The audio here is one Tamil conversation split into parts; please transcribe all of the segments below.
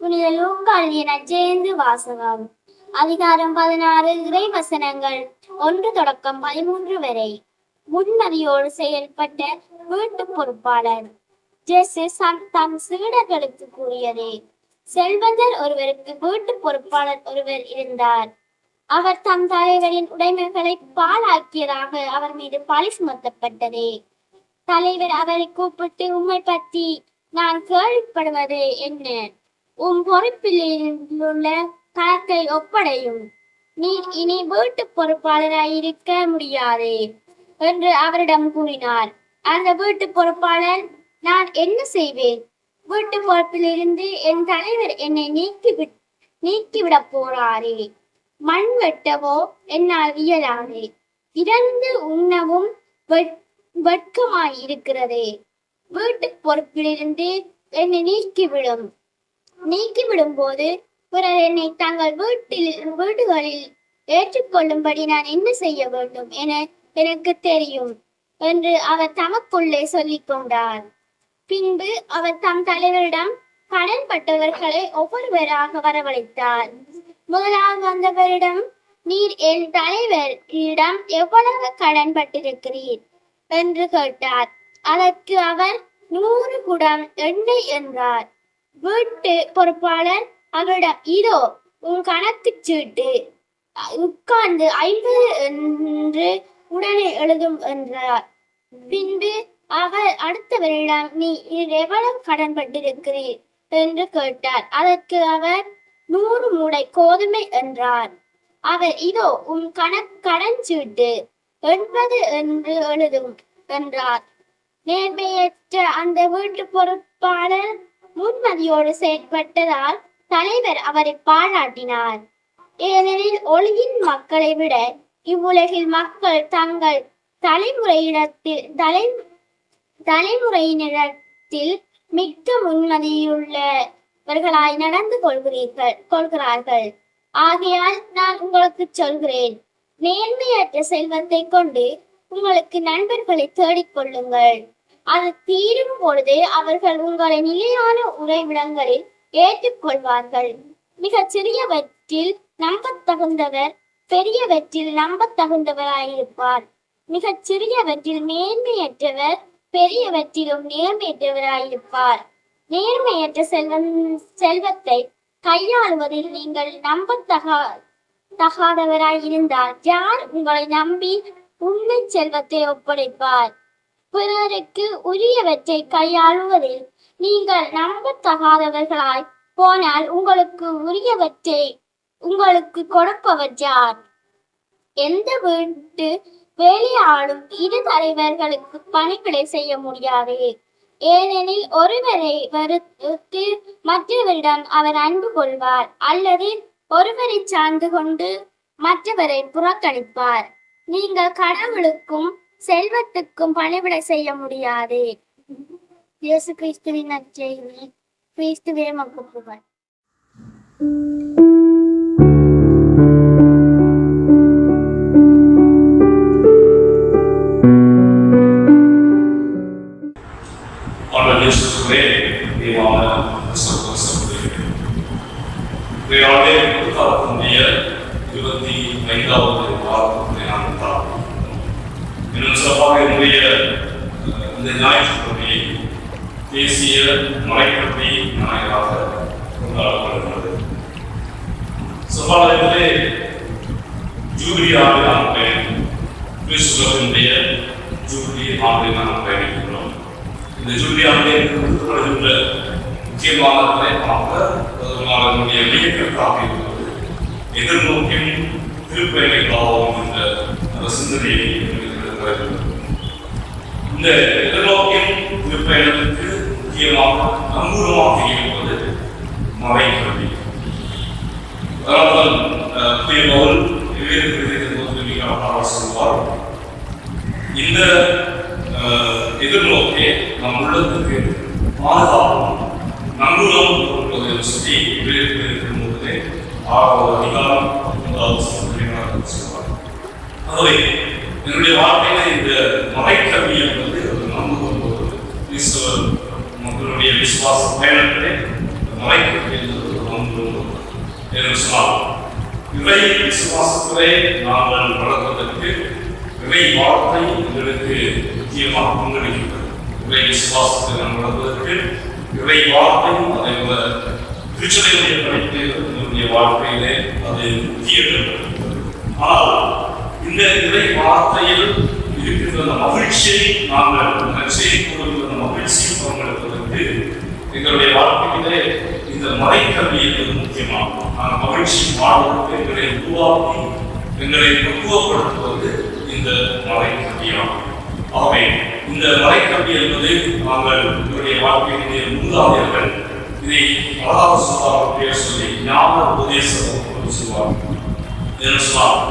புனித லூக்கா எழுதிய நற்செய்தி வாசகம் அதிகாரம் பதினாறு இறைவசனங்கள். ஒன்று தொடக்கம் பதிமூன்று வரை. முன்மதியோடு செயல்பட்ட வீட்டு பொறுப்பாளர். ஜெசு சீடர்களுக்கு கூறியது செல்வந்தர் ஒருவருக்கு வீட்டு பொறுப்பாளர் ஒருவர் இருந்தார். அவர் தம் தலைவரின் உடைமைகளை பாழாக்கியதாக அவர் மீது பழி சுமத்தப்பட்டது. தலைவர் அவரை கூப்பிட்டு உண்மை பற்றி நான் கேள்விப்படுவது என்ன? உம் பொறுப்பில் உள்ள கணக்கை ஒப்படையும். நீ இனி வீட்டு பொறுப்பாளராய் இருக்க முடியாது என்று அவரிடம் கூறினார். அந்த வீட்டு பொறுப்பாளர் நான் என்ன செய்வேன்? வீட்டு பொறுப்பிலிருந்து என் தலைவர் என்னை நீக்கி நீக்கிவிடப் போறாரே. மண் வெட்டவோ என்னால் இயலாது. இறந்து உண்ணவும் வெட்- வெட்கமாய் இருக்கிறதே வீட்டு பொறுப்பிலிருந்து என்னை நீக்கிவிடும். நீக்கிவிடும் போது பிறர் என்னை தங்கள் வீட்டில் வீடுகளில் ஏற்றுக்கொள்ளும்படி நான் என்ன செய்ய வேண்டும் என எனக்கு தெரியும் என்று அவர் தமக்குள்ளே சொல்லிக் கொண்டார். பின்பு அவர் தம் தலைவரிடம் கடன்பட்டவர்களை ஒவ்வொருவராக வரவழைத்தார். முதலாக வந்தவரிடம் நீர் என் தலைவரிடம் எவ்வளவு கடன் பட்டிருக்கிறீர்? என்று கேட்டார். அதற்கு அவர் நூறு குடம் எண்ணெய் என்றார். வீட்டு பொறுப்பாளர் அவரிடம் இதோ உன் கணக்கு சீட்டு. உட்கார்ந்து ஐம்பது என்று உடனே எழுதும் என்றார். பின்பு அவர் அடுத்தவரிடம் நீ எவ்வளவு கடன்பட்டிருக்கிறீர் என்று கேட்டார். அதற்கு அவர் நூறு மூடை கோதுமை என்றார். அவர் இதோ உன் கணக் கடன் சீட்டு. எண்பது என்று எழுதும் என்றார். நேர்மையற்ற அந்த வீட்டு பொறுப்பாளர் முன்மதியோடு செயற்பட்டதால் தலைவர் அவரை பாராட்டினார். ஏனெனில் ஒளியின் மக்களை விட இவ்வுலகில் மக்கள் தங்கள் தலைமுறையிடத்தில் தலை தலைமுறையினரிடத்தில் மிக்க முன்மதியுள்ளவர்களாய் நடந்து கொள்கிறீர்கள் கொள்கிறார்கள். ஆகையால் நான் உங்களுக்கு சொல்கிறேன் நேர்மையற்ற செல்வத்தை கொண்டு உங்களுக்கு நண்பர்களை தேடிக் கொள்ளுங்கள். அது தீரும் பொழுது அவர்கள் உங்களை நிலையான உறைவிடங்களில் ஏற்றுக்கொள்வார்கள். மிகச் சிறியவற்றில் நம்பத்தகுந்தவர் பெரியவற்றில் நம்பத்தகுந்தவராயிருப்பார். மிகச் சிறியவற்றில் நேர்மையற்றவர் பெரியவற்றிலும் நேர்மையற்றவராயிருப்பார். நேர்மையற்ற செல்வம் செல்வத்தை கையாளுவதில் நீங்கள் நம்பத்தகா தகாதவராய் இருந்தால் யார் உங்களை நம்பி உண்மை செல்வத்தை ஒப்படைப்பார்? பிறருக்கு உரியவற்றை கையாளுவதில் நீங்கள் நம்பத்தகாதவர்களாய் போனால் உங்களுக்கு உரியவற்றை உங்களுக்கு கொடுப்பவர் யார்? எந்த வீட்டு வேலையாளும் இரு தலைவர்களுக்கு பணிகளை செய்ய முடியாது. ஏனெனில் ஒருவரை வெறுத்து மற்றவரிடம் அவர் அன்பு கொள்வார் அல்லது ஒருவரை சார்ந்து கொண்டு மற்றவரை புறக்கணிப்பார். நீங்கள் கடவுளுக்கும் செல்வத்துக்கும் பணிவிட செய்ய முடியாது. యేసు క్రీస్తుని నాకు చేయండి క్రీస్తువే మాకు గొప్పవాడు On the list today, தேசிய மலைக்கட்டி நாயகராக கொண்டாடப்படுகிறது சபாலயத்திலே ஜூபிலி ஆண்டு நாம் பயணிக்கிறோம் கிறிஸ்துவனுடைய ஜூபிலி ஆண்டு நாம் பயணிக்கிறோம் இந்த ஜூபிலி ஆண்டை கொடுக்கப்படுகின்ற முக்கியமான தலைப்பாக அதனுடைய இயக்கத்தாக இருக்கிறது எதிர்நோக்கியும் திருப்பயணை பாவம் என்ற சிந்தனையை இந்த எதிர்நோக்கியும் திருப்பயணத்துக்கு முக்கியமாக நம்பூரமாக இருப்பது மறைக்கல்வி கல்வி தூய பவுல் வெவ்வேறு விதத்தில் சொல்வார் இந்த அஹ், எதிர்நோக்கே நம் உள்ளத்துக்கு பாதுகாப்பும் நங்குலம் கொடுப்பதை சொல்லி வெவ்வேறு விதத்தில் போது ஆறாவது அதிகாரம் முதலாவது சொல்வார். ஆகவே என்னுடைய வாழ்க்கையில இந்த மறைக்க என்பது ஒரு நம்பும் ஒரு கிறிஸ்தவ மக்களுடைய விசுவாச பயணத்திலே மறைக்கல்வி என்று சொன்னால் இறை விசுவாசத்திலே நாங்கள் வளர்வதற்கு இறை வார்த்தை எங்களுக்கு முக்கியமாக பங்களிக்கிறது. இறை விசுவாசத்தை நாம் வளர்வதற்கு இறை வார்த்தை அதை உள்ள திருச்சலையுடைய படிப்பு என்னுடைய வாழ்க்கையிலே அது முக்கிய ஆனால் இந்த இறை வார்த்தையில் இருக்கின்ற அந்த மகிழ்ச்சியை நாங்கள் நச்சையை மகிழ்ச்சியை எங்களுடைய வாழ்க்கையிலே இந்த மறைக்கல்வி என்பது முக்கியமாகும். நாங்கள் மகிழ்ச்சி வாழ்வதற்கு எங்களை உருவாக்கி எங்களை பக்குவப்படுத்துவது இந்த மறைக்கல்வியாகும் ஆகவே இந்த மறைக்கல்வி என்பது நாங்கள் எங்களுடைய வாழ்க்கையினுடைய மூதாதையர்கள் இதை அழகாக சொல்வார்கள் பெயர் சொல்லி ஞாபக உபதேசம் என்று என்று சொன்னால்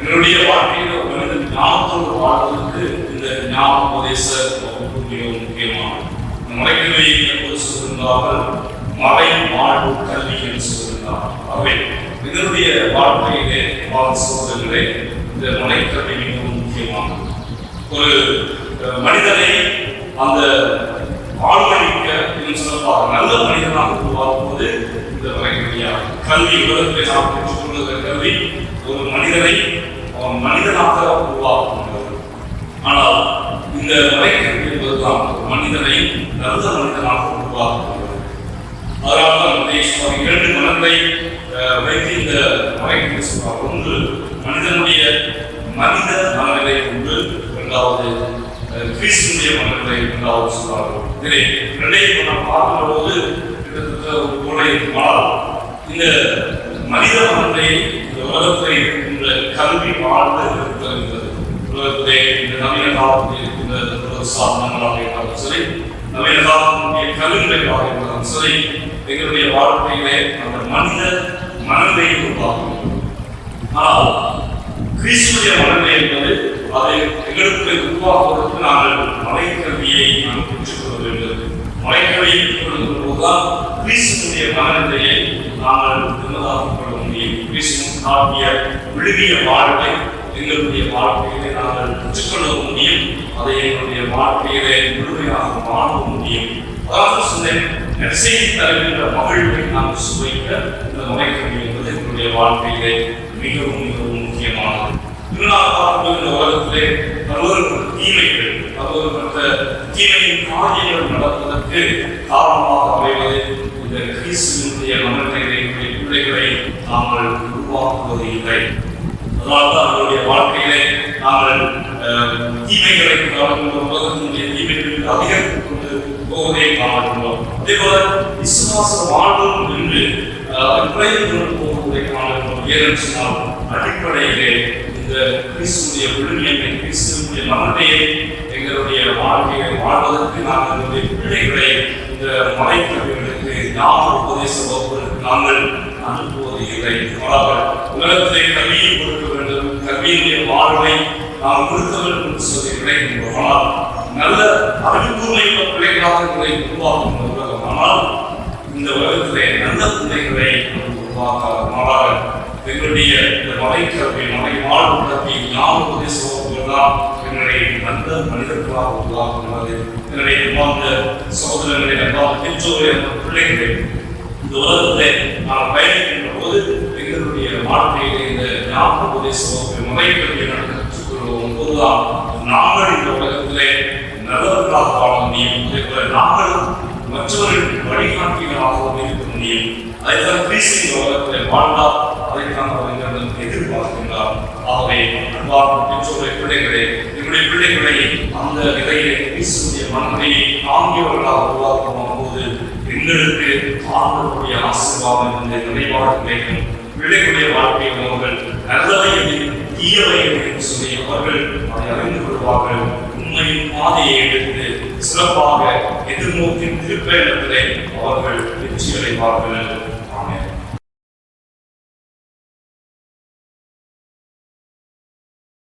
என்னுடைய வாழ்க்கையில் ஒரு மனிதன் ஞாபகத்தோடு வாழ்வதற்கு இந்த ஞாபக உபதேச மிகவும் முக்கியமானது. இந்த சொல்லாமல் மலை சொல்லியிருந்தார்கள் கல்வி என்று சொல்லியிருந்தார் ஆகவே இதனுடைய வாழ்க்கையிலே வாழ் சோதனைகளே இந்த மலைக்கல்வி மிகவும் முக்கியமானது. ஒரு மனிதனை அந்த வாழ்வழிக்க இன்னும் சிறப்பாக நல்ல மனிதனாக உருவாக்குவது இந்த மறைக்கல்வியாகும் கல்வி உலகத்தை நாம் பெற்றுக்கொள்கிற கல்வி ஒரு மனிதனை அவன் மனிதனாக உருவாக்குகிறது. ஆனால் இந்த மறைக்கல்வி என்பதுதான் மனிதனை நல்ல மனிதனாக உருவாக்குகிறது அதனால தான் இரண்டு மனதை வைத்து இந்த மறைக்கல்வி சொல்றார் ஒன்று மனிதனுடைய மனித மனநிலை ஒன்று இரண்டாவது கிறிஸ்துடைய மனநிலை இரண்டாவது சொல்றார்கள் இதை இரண்டையும் நாம் பார்க்கிற போது கிட்டத்தட்ட ஒரு கோடை இந்த மனித மனநிலை இந்த உலகத்தில் இருக்கின்ற கல்வி வாழ்ந்து இருக்கிறது உலகத்திலே இந்த நவீன காலத்தில் இருக்கின்ற சாதனங்களாக இருந்தாலும் சரி நவீன காலத்தினுடைய கல்விகளாக இருந்தாலும் சரி எங்களுடைய வாழ்க்கையிலே அந்த மனித மனதை உருவாக்கும் ஆனால் கிறிஸ்துடைய மனநிலை என்பது அதை எங்களுக்கு உருவாக்குவதற்கு நாங்கள் மலைக்கல்வியை நாம் பெற்றுக்கொள்ள வேண்டும். மலைக்கல்வியை பெற்றுக்கொள்கிற போதுதான் கிறிஸ்துடைய மனநிலையை நாங்கள் நிம்மதாக்கிக் கொள்ள முடியும். கிறிஸ்து காட்டிய விழுகிய வாழ்வை எங்களுடைய வாழ்க்கையிலே நாங்கள் பெற்றுக்கொள்ள முடியும். அதை எங்களுடைய வாழ்க்கையிலே முழுமையாக வாழ முடியும். அதாவது சொன்னேன் நெசையை தருகின்ற மகிழ்வை நாம் சுவைக்க இந்த முறைக்கல்வி என்பது எங்களுடைய வாழ்க்கையிலே மிகவும் மிகவும் முக்கியமானது. திருநாள் இந்த உலகத்திலே பல்வேறுபட்ட தீமைகள் பல்வேறுபட்ட தீமையின் காரியங்கள் நடப்பதற்கு காரணமாக அமைவது இந்த கிறிஸ்துவனுடைய மனநிலை பிள்ளைகளை நாங்கள் உருவாக்குவது இல்லை அதனால்தான் தான் வாழ்க்கையிலே நாங்கள் தீமைகளை உலகத்தினுடைய தீமைகளுக்கு அதிகரித்துக் கொண்டு போவதை காணப்படுவோம் அதே போல விசுவாச வாழ்வும் என்று பிரயோஜனம் போவதை காணப்படுவோம் ஏனென்று சொன்னால் அடிப்படையிலே இந்த கிறிஸ்துடைய விழுமியமை கிறிஸ்துடைய மனதையை எங்களுடைய வாழ்க்கையை வாழ்வதற்கு நாங்கள் எங்களுடைய பிள்ளைகளை இந்த மலைக்கவிகளுக்கு ஞான உபதேச வகுப்புகளுக்கு நாங்கள் அனுப்புவது இல்லை மாறாக உலகத்திலே கல்வியை கொடுக்க வேண்டும் கல்வியினுடைய வாழ்வை நாம் கொடுக்க வேண்டும் என்று சொல்லி ஆனால் நல்ல அறிவுக்கூர்மையுள்ள பிள்ளைகளாக எங்களை உருவாக்கும் உலகம் ஆனால் இந்த உலகத்திலே நல்ல பிள்ளைகளை உருவாக்க உருவாக்காத எங்களுடைய இந்த மலைக்கல்வி மலை வாழ்வு கல்வி ஞான உபதேச வகுப்புகள் எங்களை நல்ல மனிதர்களாக உருவாக்குகிறது எனவே வாழ்ந்த சகோதரர்களை அன்பான பிள்ளைகளை இந்த உலகத்தை நாம் பயணிக்கின்ற போது எங்களுடைய வாழ்க்கையிலே இந்த ஞாபக உபதேச வகுப்பை முறைக்கல்வி நடத்த போதுதான் நாங்கள் இந்த உலகத்திலே நல்லவர்களாக வாழ முடியும். அதே போல நாங்களும் மற்றவர்களுக்கு வழிகாட்டிகளாகவும் இருக்க முடியும். அதுதான் கிறிஸ்து இந்த உலகத்திலே வாழ்ந்தார் அதைத்தான் அவர் எங்களிடம் எதிர்பார்க்கின்றார். ஆகவே அன்பார்ந்த பெற்றோரை பிள்ளைகளே எங்களுடைய பிள்ளைகளை அந்த நிலையிலே கிறிஸ்துடைய மனநிலையை தாங்கியவர்களாக உருவாக்கும் போது எங்களுக்கு ஆண்டவருடைய ஆசீர்வாதம் இந்த நினைவாக கிடைக்கும் பிள்ளைகளுடைய வாழ்க்கையில் அவர்கள் நல்லவை எது, தீயவை என்று சொல்லி அவர்கள் அதை அறிந்து கொள்வார்கள். உண்மையின் பாதையை எடுத்து சிறப்பாக எதிர்நோக்கி திருப்பயணத்திலே அவர்கள் வெற்றி அடைவார்கள்